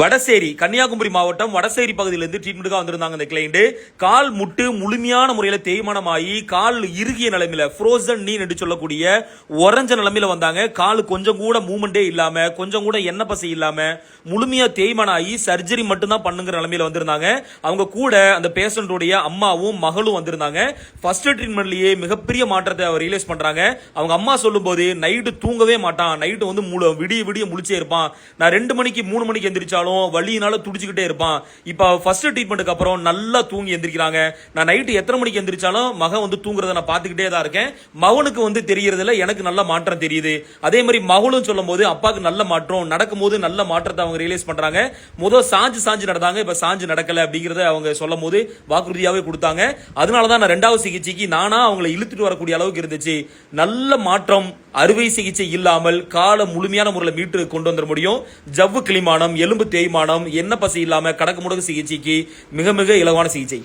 வடசேரி கன்னியாகுமரி மாவட்டம் வடசேரி பகுதியிலிருந்து ட்ரீட்மெண்ட்டுக்காக வந்திருந்தாங்க இந்த கிளைண்ட் கால் முட்டு முழுமையான முறையில் தேய்மானமாகி கால் இறுகிய நிலைமையில ஃப்ரோசன் நீ என்று சொல்லக்கூடிய உறைஞ்ச நிலைமையில வந்தாங்க. கால் கொஞ்சம் கூட மூமெண்டே இல்லாமல் கொஞ்சம் கூட எண்ணெய் பசை இல்லாமல் முழுமையாக தேய்மானம் ஆகி சர்ஜரி மட்டும்தான் பண்ணுங்கிற நிலைமையில வந்திருந்தாங்க. அவங்க கூட அந்த பேஷண்டோடைய அம்மாவும் மகளும் வந்திருந்தாங்க. ஃபர்ஸ்ட் ட்ரீட்மெண்ட்லேயே மிகப்பெரிய மாற்றத்தை அவர் ரியலைஸ் பண்ணுறாங்க அவங்க அம்மா சொல்லும்போது நைட்டு தூங்கவே மாட்டான். நைட்டு வந்து முழு விடிய விடிய முழிச்சே இருப்பான். நான் ரெண்டு மணிக்கு மூணு மணிக்கு எந்திரிச்சாலும் வலியினால துடிச்சுக்கிட்டே இருப்பான். இப்போ ஃபர்ஸ்ட் ட்ரீட்மெண்ட்டுக்கு அப்புறம் நல்லா தூங்கி எந்திரிக்கிறாங்க. நான் நைட்டு எத்தனை மணிக்கு எந்திரிச்சாலும் மகன் வந்து தூங்குறத நான் பார்த்துக்கிட்டே தான் இருக்கேன். மகனுக்கு வந்து தெரியறதுல எனக்கு நல்ல மாற்றம் தெரியுது. அதே மாதிரி மகளும் சொல்லும் போது அப்பாவுக்கு நல்ல மாற்றம் நடக்கும்போது நல்ல மாற்றத்தை அவங்க ரியலைஸ் பண்றாங்க. முதல் சாஞ்சு சாஞ்சு நடந்தாங்க இப்போ சாஞ்சு நடக்கல அப்படிங்கிறத அவங்க சொல்லும் போது வாக்குறுதியாகவே கொடுத்தாங்க. அதனால தான் நான் ரெண்டாவது சிகிச்சைக்கு நானா அவங்களை இழுத்துட்டு வரக்கூடிய அளவுக்கு இருந்துச்சு. நல்ல மாற்றம் அறுவை சிகிச்சை இல்லாமல் காலை முழுமையான முறையில் மீட்டு கொண்டு வந்துட முடியும். ஜவ்வு கிளிமானம் எலும்பு தேய்மானம் எண்ணெய் பசி இல்லாமல் கடக்கு முடக்கு சிகிச்சைக்கு மிக மிக இலவான சிகிச்சை.